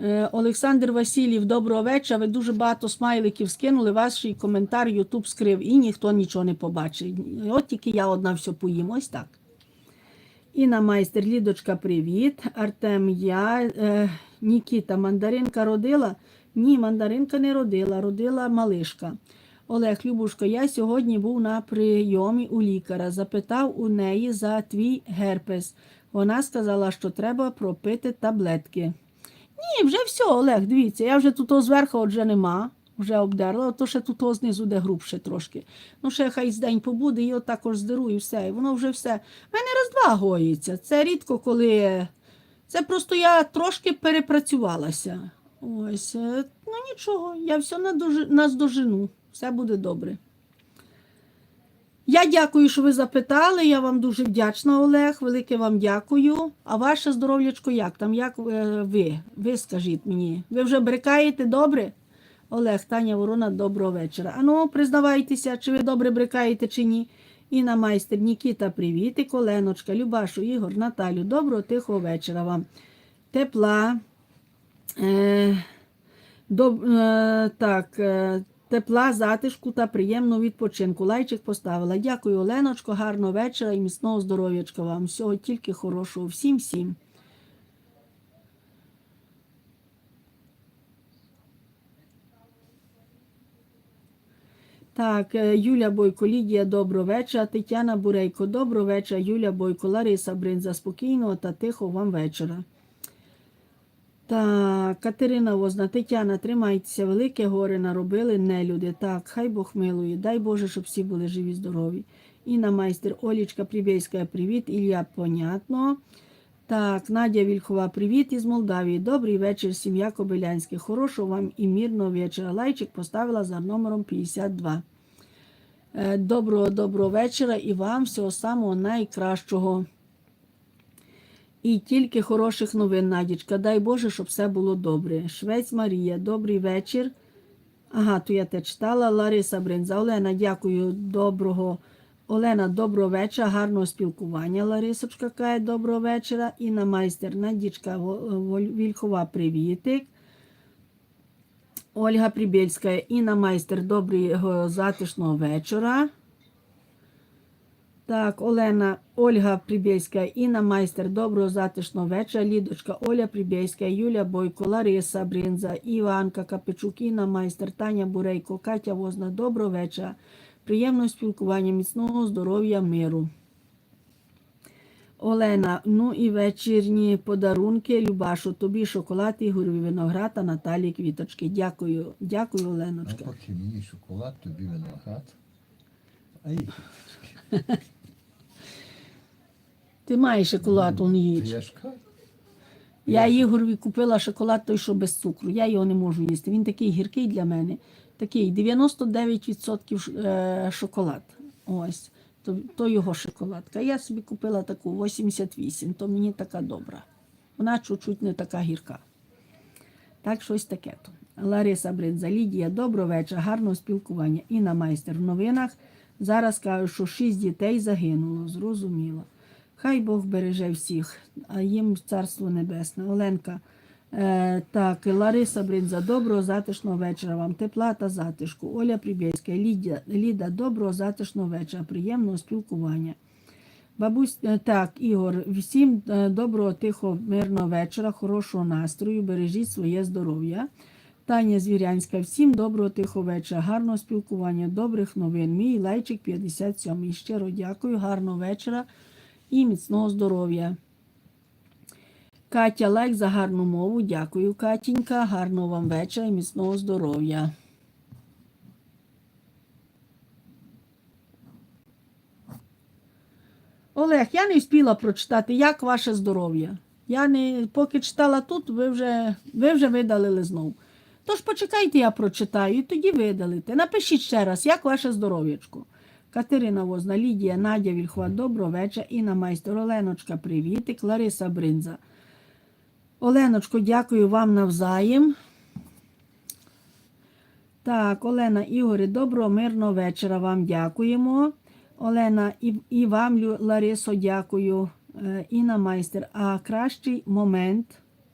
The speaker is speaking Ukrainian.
Е, Олександр Васильєв, доброго вечора. Ви дуже багато смайликів скинули. Ваш коментар Ютуб скрив і ніхто нічого не побачив. От тільки я одна все поїм. Ось так. Інна майстер, Лідочка, привіт. Артем, я. Е, Нікіта, мандаринка родила? Ні, мандаринка не родила, родила малишка. Олег Любушко, я сьогодні був на прийомі у лікаря. Запитав у неї за твій герпес. Вона сказала, що треба пропити таблетки. Ні, вже все, Олег, дивіться, я вже тут зверху вже нема, вже обдерла, то ще тут знизу де грубше трошки. Ну, ще хай з день побуде, і от також здеру, і все. І воно вже все. В мене раз-два гоїться. Це рідко, коли. Це просто я трошки перепрацювалася. Ось, е, ну нічого, я все надож... наздожену, все буде добре. Я дякую, що ви запитали. Я вам дуже вдячна, Олег. Велике вам дякую. А ваше здоров'ячко як там? Як е, ви? Ви скажіть мені. Ви вже брикаєте добре? Олег, Таня Ворона, доброго вечора. Ану, признавайтеся, чи ви добре брикаєте, чи ні. Інна майстер, Нікіта, привіт. І Коленочка, Любашу, Ігор, Наталю, доброго тихого вечора вам. Тепла. Е, доб, е, так, е, тепла, затишку та приємного відпочинку. Лайчик поставила. Дякую, Оленочко, гарного вечора і міцного здоров'ячка вам. Всього тільки хорошого. Всім всім. Так, е, Юля Бойко, Лідія, доброго вечора. Тетяна Бурейко, доброго вечора. Юля Бойко, Лариса Бринза, спокійного та тихого вам вечора. Так, Катерина Возна, Тетяна, тримайтеся, велике горе наробили нелюди. Так, хай Бог милує. Дай Боже, щоб всі були живі, здорові. Інна майстер, Олічка Прибєйська, привіт. Ілля, понятно. Так, Надя Вільхова, привіт із Молдавії. Добрий вечір, сім'я Кобилянське. Хорошого вам і мирного вечора. Лайчик поставила за номером 52. Е, Доброго, доброго вечора і вам всього самого найкращого. І тільки хороших новин, Надічка. Дай Боже, щоб все було добре. Швець Марія, добрий вечір. Ага, то я те читала. Лариса Бринза. Олена, дякую. Доброго. Олена, доброго вечора, гарного спілкування. Ларисочка каже, доброго вечора. Інна майстер, Надічка Вільхова, привітик. Ольга Прибєльська, Інна майстер, доброго затишного вечора. Так, Олена, Ольга Прибєльська, Інна майстер, доброго затишного вечора. Лідочка, Оля Прибєльська, Юля Бойко, Лариса Бринза, Іванка Капичук, Інна майстер, Таня Бурейко, Катя Возна, доброго вечора. Приємного спілкування, міцного здоров'я, миру. Олена, ну і вечірні подарунки. Любашу, тобі шоколад, Ігореві виноград та Наталії квіточки. Дякую, дякую, Оленочка. Навпаки, мені шоколад, тобі виноград. Ай, Ти маєш шоколад, он то я Ігорові купила шоколад той, що без цукру. Я його не можу їсти. Він такий гіркий для мене. Такий 99% е, шоколад. Ось. То, то його шоколадка. Я собі купила таку 88, то мені така добра. Вона чуть-чуть не така гірка. Так, щось таке то. Лариса Бринза, Лідія, доброго вечора, гарного спілкування. Інна майстер в новинах. Зараз кажуть, що шість дітей загинуло. Зрозуміло. Хай Бог береже всіх, а їм царство небесне. Оленка, е, так, Лариса Бринза, доброго затишного вечора вам. Тепла та затишку. Оля Прибєська, Лідя, Ліда, доброго затишного вечора, приємного спілкування. Бабусь, е, так, Ігор, всім е, доброго, тихого, мирного вечора, хорошого настрою, бережіть своє здоров'я. Таня Звірянська, всім доброго тихого вечора, гарного спілкування, добрих новин. Мій лайчик 57. Щиро дякую, гарного вечора і міцного здоров'я. Катя, лайк за гарну мову. Дякую, Катінька. Гарного вам вечора і міцного здоров'я. Олег, я не встигла прочитати, як ваше здоров'я. Я не поки читала тут, ви вже, ви вже видалили знов. Тож почекайте, я прочитаю, і тоді видалите. Напишіть ще раз, як ваше здоров'ячко. Катерина Возна, Лідія, Надя Вільхова, доброго вечора. Інна майстер, Оленочка, привітик, Лариса Бринза. Оленочко, дякую вам навзаєм. Так, Олена Ігорі, доброго, мирного вечора вам дякуємо. Олена, і, і вам, Ларисо, дякую. Е, Інна майстер. А кращий момент